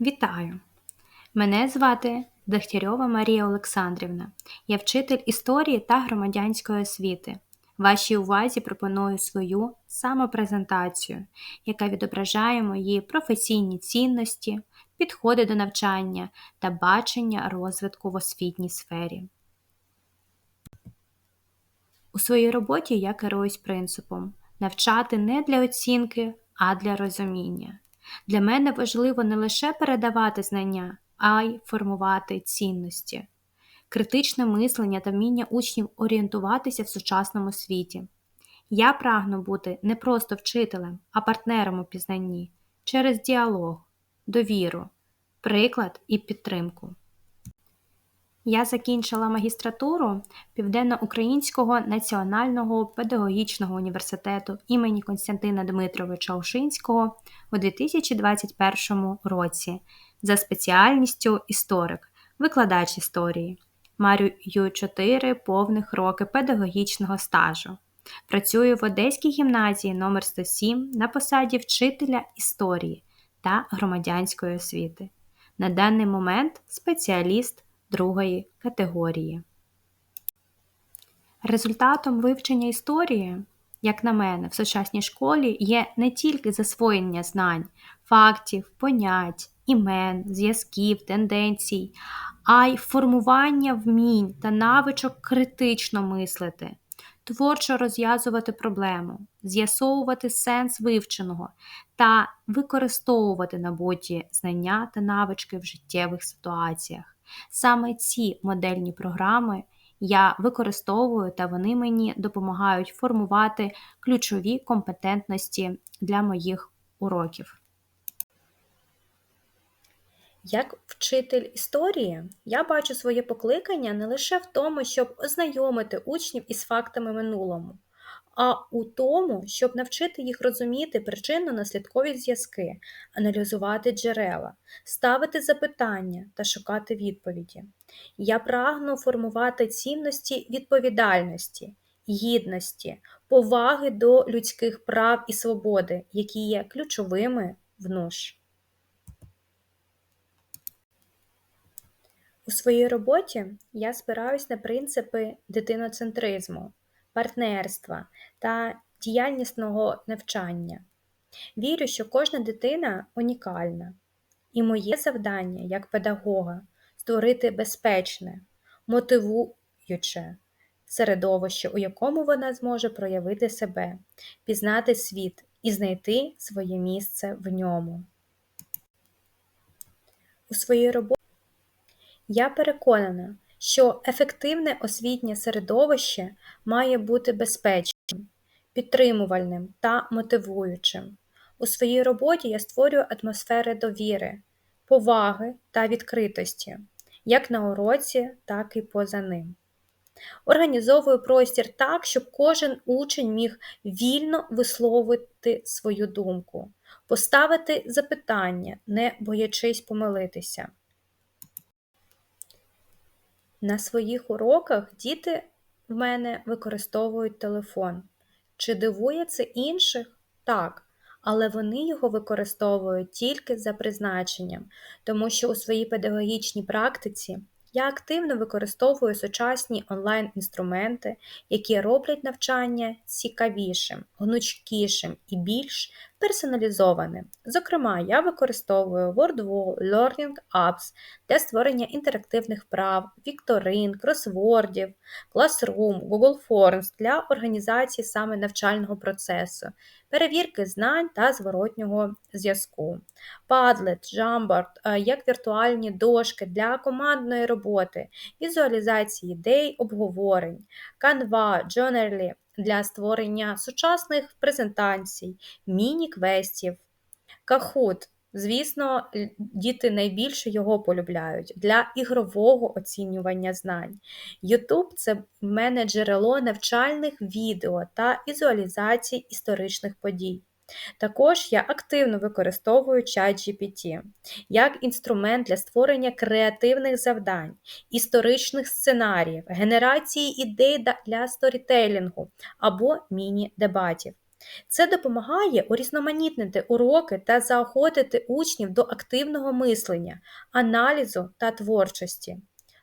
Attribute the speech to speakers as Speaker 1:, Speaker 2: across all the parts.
Speaker 1: Вітаю! Мене звати Дегтярьова Марія Олександрівна. Я вчитель історії та громадянської освіти. Вашій увазі пропоную свою самопрезентацію, яка відображає мої професійні цінності, підходи до навчання та бачення розвитку в освітній сфері. У своїй роботі я керуюсь принципом навчати не для оцінки, а для розуміння. Для мене важливо не лише передавати знання, а й формувати цінності, критичне мислення та вміння учнів орієнтуватися в сучасному світі. Я прагну бути не просто вчителем, а партнером у пізнанні через діалог, довіру, приклад і підтримку. Я закінчила магістратуру Південно-Українського національного педагогічного університету імені Константина Дмитровича Ушинського у 2021 році за спеціальністю історик, викладач історії. Маю 4 повних роки педагогічного стажу. Працюю в Одеській гімназії номер 107 на посаді вчителя історії та громадянської освіти. На даний момент спеціаліст другої категорії. Результатом вивчення історії, як на мене, в сучасній школі є не тільки засвоєння знань, фактів, понять, імен, зв'язків, тенденцій, а й формування вмінь та навичок критично мислити, творчо розв'язувати проблему, з'ясовувати сенс вивченого та використовувати набуті знання та навички в життєвих ситуаціях. Саме ці модельні програми я використовую та вони мені допомагають формувати ключові компетентності для моїх уроків. Як вчитель історії, я бачу своє покликання не лише в тому, щоб ознайомити учнів із фактами минулому, а у тому, щоб навчити їх розуміти причинно-наслідкові зв'язки, аналізувати джерела, ставити запитання та шукати відповіді. Я прагну формувати цінності відповідальності, гідності, поваги до людських прав і свободи, які є ключовими в НУШ. У своїй роботі я спираюсь на принципи дитиноцентризму партнерства та діяльнісного навчання. Вірю, що кожна дитина унікальна, і моє завдання як педагога створити безпечне, мотивуюче середовище, у якому вона зможе проявити себе, пізнати світ і знайти своє місце в ньому. У своїй роботі я переконана, що ефективне освітнє середовище має бути безпечним, підтримувальним та мотивуючим. У своїй роботі я створюю атмосфери довіри, поваги та відкритості, як на уроці, так і поза ним. Організовую простір так, щоб кожен учень міг вільно висловити свою думку, поставити запитання, не боячись помилитися. На своїх уроках діти в мене використовують телефон. Чи дивує це інших? Так. Але вони його використовують тільки за призначенням, тому що у своїй педагогічній практиці я активно використовую сучасні онлайн-інструменти, які роблять навчання цікавішим, гнучкішим і більш персоналізованим. Зокрема, я використовую WordWall, Learning Apps для створення інтерактивних прав, вікторин, кросвордів, Classroom, Google Forms для організації саме навчального процесу, перевірки знань та зворотнього зв'язку, Padlet, Jamboard е, як віртуальні дошки для командної роботи, візуалізації ідей, обговорень, Canva, Journaly для створення сучасних презентацій, міні-квестів, Кахут, Звісно, діти найбільше його полюбляють для ігрового оцінювання знань. YouTube це мене джерело навчальних відео та візуалізацій історичних подій. Також я активно використовую ChatGPT як інструмент для створення креативних завдань, історичних сценаріїв, генерації ідей для сторітелінгу або міні-дебатів. Це допомагає урізноманітнити уроки та заохотити учнів до активного мислення, аналізу та творчості.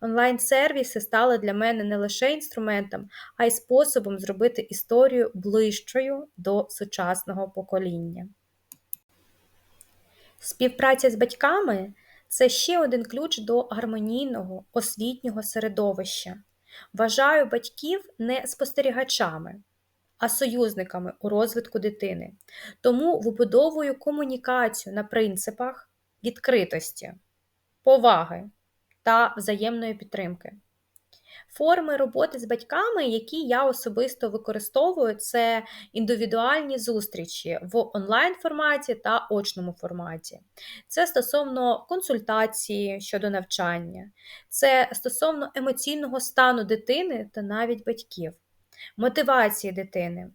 Speaker 1: Онлайн-сервіси стали для мене не лише інструментом, а й способом зробити історію ближчою до сучасного покоління. Співпраця з батьками це ще один ключ до гармонійного освітнього середовища. Вважаю батьків не спостерігачами, а союзниками у розвитку дитини. Тому вибудовую комунікацію на принципах відкритості, поваги та взаємної підтримки. Форми роботи з батьками, які я особисто використовую, це індивідуальні зустрічі в онлайн форматі та очному форматі. Це стосовно консультації щодо навчання, це стосовно емоційного стану дитини та навіть батьків, мотивації дитини.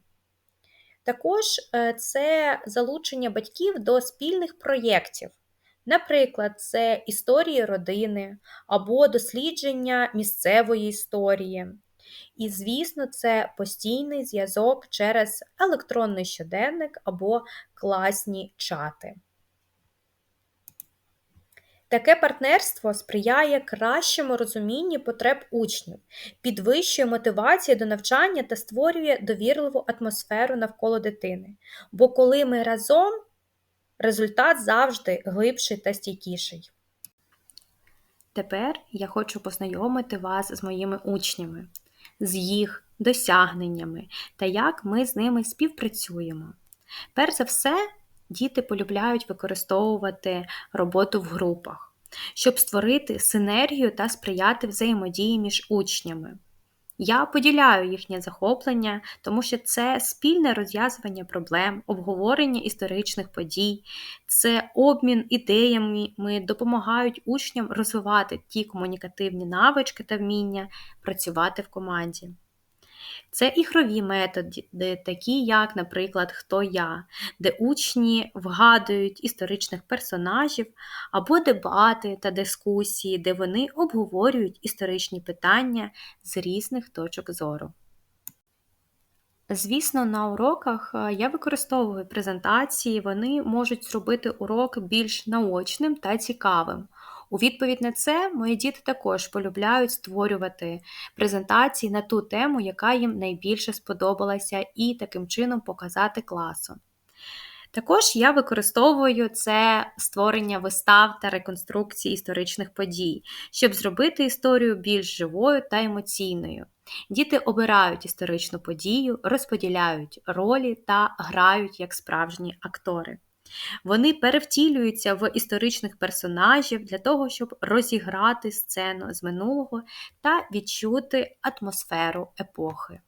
Speaker 1: Також е, це залучення батьків до спільних проєктів. Наприклад, це історії родини або дослідження місцевої історії. І, звісно, це постійний зв'язок через електронний щоденник або класні чати. Таке партнерство сприяє кращому розумінні потреб учнів, підвищує мотивацію до навчання та створює довірливу атмосферу навколо дитини. Бо коли ми разом, результат завжди глибший та стійкіший. Тепер я хочу познайомити вас з моїми учнями, з їх досягненнями та як ми з ними співпрацюємо. Перш за все, діти полюбляють використовувати роботу в групах, щоб створити синергію та сприяти взаємодії між учнями. Я поділяю їхнє захоплення, тому що це спільне розв'язування проблем, обговорення історичних подій, це обмін ідеями, ми допомагають учням розвивати ті комунікативні навички та вміння працювати в команді. Це ігрові методи, такі як, наприклад, Хто я, де учні вгадують історичних персонажів, або дебати та дискусії, де вони обговорюють історичні питання з різних точок зору. Звісно, на уроках е, я використовую презентації, вони можуть зробити урок більш наочним та цікавим. У відповідь на це мої діти також полюбляють створювати презентації на ту тему, яка їм найбільше сподобалася, і таким чином показати класу. Також я використовую це створення вистав та реконструкції історичних подій, щоб зробити історію більш живою та емоційною. Діти обирають історичну подію, розподіляють ролі та грають як справжні актори. Вони перевтілюються в історичних персонажів для того, щоб розіграти сцену з минулого та відчути атмосферу епохи.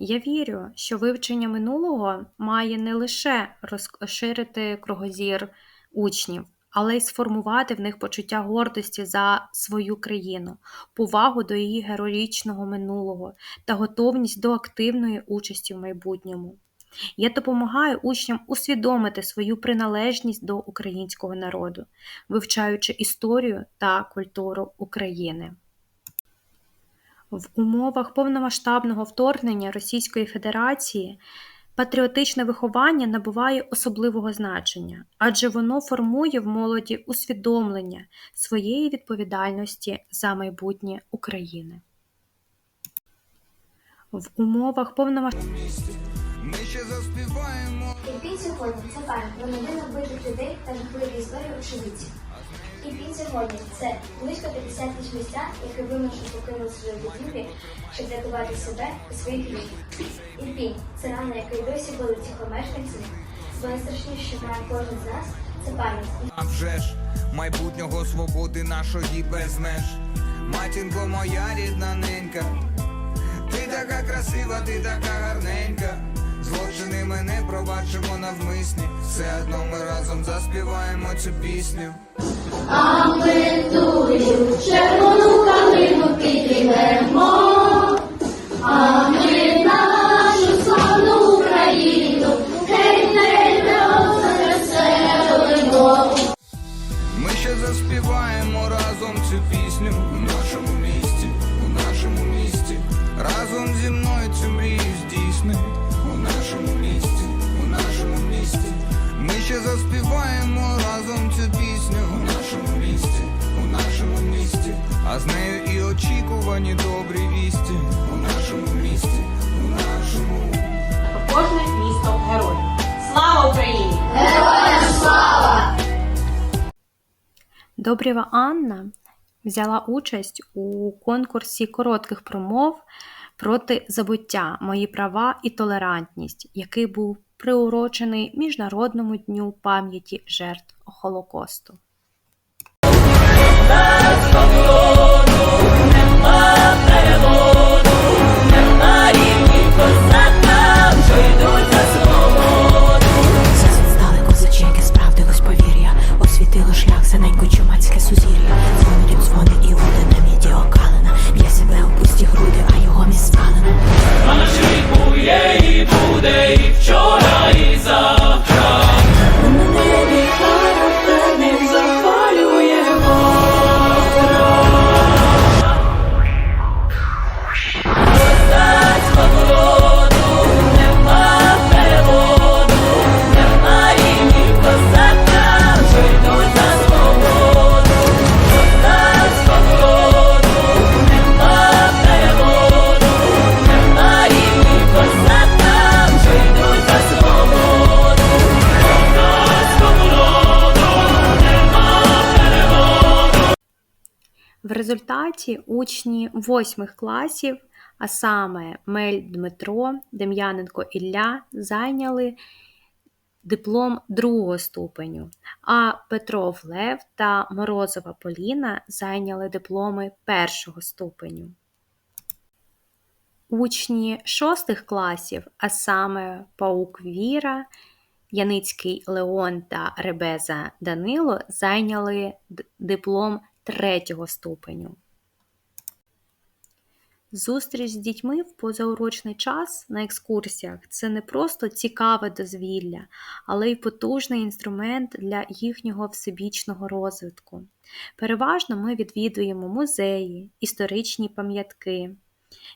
Speaker 1: Я вірю, що вивчення минулого має не лише розширити кругозір учнів, але й сформувати в них почуття гордості за свою країну, повагу до її героїчного минулого та готовність до активної участі в майбутньому. Я допомагаю учням усвідомити свою приналежність до українського народу, вивчаючи історію та культуру України. В умовах повномасштабного вторгнення Російської Федерації патріотичне виховання набуває особливого значення, адже воно формує в молоді усвідомлення своєї відповідальності за майбутнє України. В умовах повномасштабного
Speaker 2: Ми ще заспіваємо.
Speaker 3: Ірпінь сьогодні це пам'ять про новини вбитих людей та жахливі історії очевидців. Ірпінь сьогодні це близько 50 тисяч містян, які вимушено покинули свої будівлі, щоб рятувати себе і своїх рідних. Ірпінь це рана, який досі болить цих мешканців, бо найстрашніше, що має кожен з нас, це пам'ять.
Speaker 2: А вже ж майбутнього свободи нашої без меж. Матінко моя рідна ненька. Ти така красива, ти така гарненька. Пробачимо навмисні. Все одно ми разом заспіваємо цю пісню.
Speaker 4: червону калину підіймемо, а ми нашу славну Україну, гей, гей, розвеселимо.
Speaker 2: Ми ще заспіваємо разом цю пісню
Speaker 1: Добрєва Анна взяла участь у конкурсі коротких промов проти забуття Мої права і толерантність, який був приурочений Міжнародному дню пам'яті жертв Холокосту.
Speaker 5: На
Speaker 1: результаті учні восьмих класів, а саме Мель Дмитро, Дем'яненко Ілля, зайняли диплом другого ступеню, а Петров Лев та Морозова Поліна зайняли дипломи першого ступеню. Учні шостих класів, а саме Паук Віра, Яницький Леон та Ребеза Данило зайняли диплом третього ступеню. Зустріч з дітьми в позаурочний час на екскурсіях це не просто цікаве дозвілля, але й потужний інструмент для їхнього всебічного розвитку. Переважно ми відвідуємо музеї, історичні пам'ятки,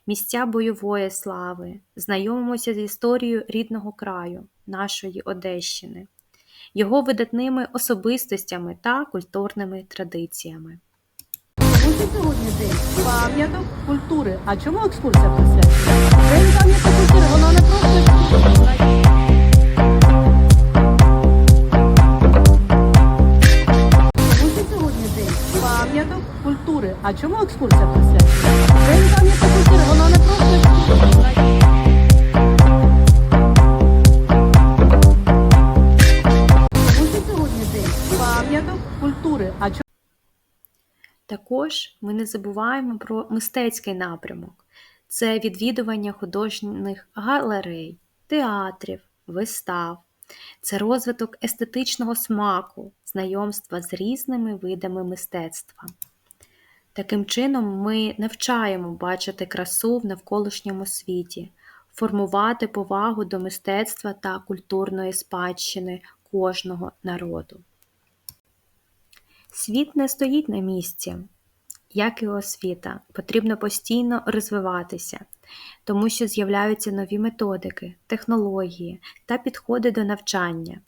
Speaker 1: місця бойової слави, знайомимося з історією рідного краю, нашої Одещини, його видатними особистостями та культурними традиціями.
Speaker 6: Сьогодні день пам'яток культури. А чому екскурсія присвячена? День пам'яток культури, воно не просто пам'яток культури. А чому екскурсія присвячена? День пам'яток культури, воно не просто
Speaker 1: Також ми не забуваємо про мистецький напрямок. Це відвідування художніх галерей, театрів, вистав. Це розвиток естетичного смаку, знайомства з різними видами мистецтва. Таким чином, ми навчаємо бачити красу в навколишньому світі, формувати повагу до мистецтва та культурної спадщини кожного народу. Світ не стоїть на місці, як і освіта. Потрібно постійно розвиватися, тому що з'являються нові методики, технології та підходи до навчання.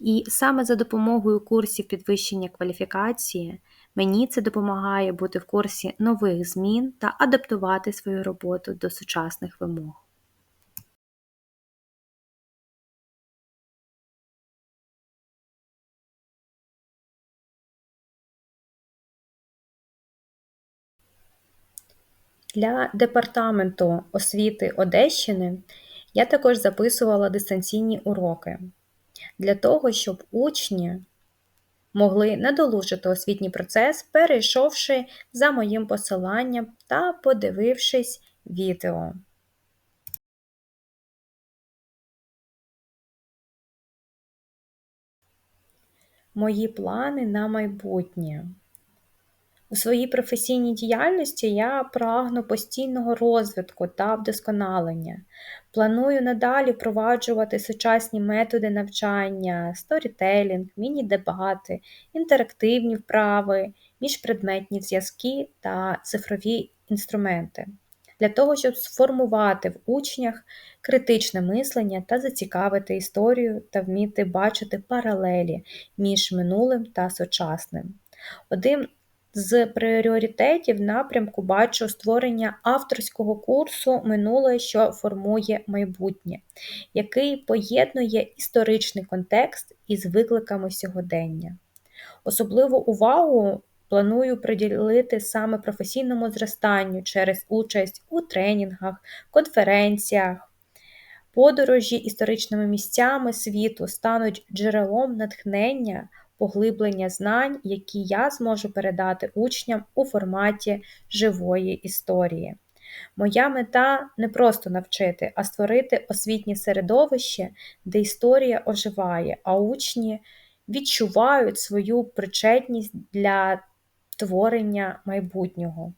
Speaker 1: І саме за допомогою курсів підвищення кваліфікації мені це допомагає бути в курсі нових змін та адаптувати свою роботу до сучасних вимог. Для департаменту освіти Одещини я також записувала дистанційні уроки для того, щоб учні могли надолужити освітній процес, перейшовши за моїм посиланням та подивившись відео. Мої плани на майбутнє. У своїй професійній діяльності я прагну постійного розвитку та вдосконалення. Планую надалі впроваджувати сучасні методи навчання, сторітелінг, міні-дебати, інтерактивні вправи, міжпредметні зв'язки та цифрові інструменти. для того, щоб сформувати в учнях критичне мислення та зацікавити історію та вміти бачити паралелі між минулим та сучасним. Один з пріоритетів напрямку бачу створення авторського курсу Минуле, що формує майбутнє, який поєднує історичний контекст із викликами сьогодення. Особливу увагу планую приділити саме професійному зростанню через участь у тренінгах, конференціях. Подорожі історичними місцями світу стануть джерелом натхнення, поглиблення знань, які я зможу передати учням у форматі живої історії. Моя мета не просто навчити, а створити освітнє середовище, де історія оживає, а учні відчувають свою причетність для творення майбутнього.